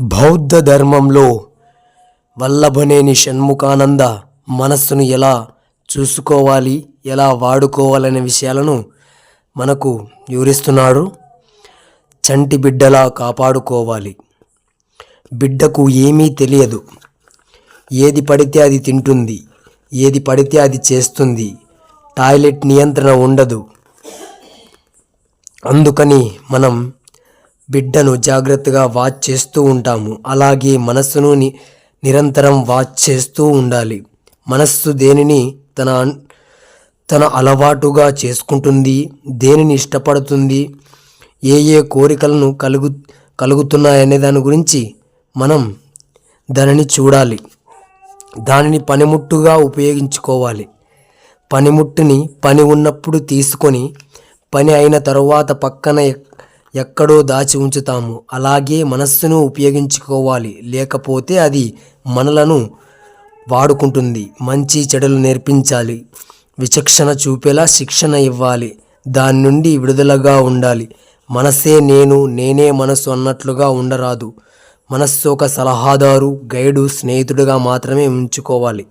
బౌద్ధ ధర్మంలో వల్లభనేని షణ్ముఖానంద మనస్సును ఎలా చూసుకోవాలి ఎలా వాడుకోవాలనే విషయాలను మనకు వివరిస్తున్నాడు. చంటి బిడ్డలా కాపాడుకోవాలి. బిడ్డకు ఏమీ తెలియదు. ఏది పడితే అది తింటుంది ఏది పడితే అది చేస్తుంది. టాయిలెట్ నియంత్రణ ఉండదు. అందుకని మనం బిడ్డను జాగ్రత్తగా వాచ్ చేస్తూ ఉంటాము. అలాగే మనస్సును ని నిరంతరం వాచ్ చేస్తూ ఉండాలి. మనస్సు దేనిని తన తన అలవాటుగా చేసుకుంటుంది దేనిని ఇష్టపడుతుంది ఏ ఏ కోరికలను కలుగు కలుగుతున్నాయనే దాని గురించి మనం దానిని చూడాలి. దానిని పనిముట్టుగా ఉపయోగించుకోవాలి. పనిముట్టుని పని ఉన్నప్పుడు తీసుకొని పని అయిన తరువాత పక్కన ఎక్కడో దాచి ఉంచుతాము. అలాగే మనస్సును ఉపయోగించుకోవాలి. లేకపోతే అది మనలను వాడుకుంటుంది. మంచి చెడులు నేర్పించాలి. విచక్షణ చూపేలా శిక్షణ ఇవ్వాలి. దాని నుండి విడుదలగా ఉండాలి. మనసే నేను నేనే మనసు అన్నట్లుగా ఉండరాదు. మనస్సు ఒక సలహాదారు గైడు స్నేహితుడిగా మాత్రమే ఉంచుకోవాలి.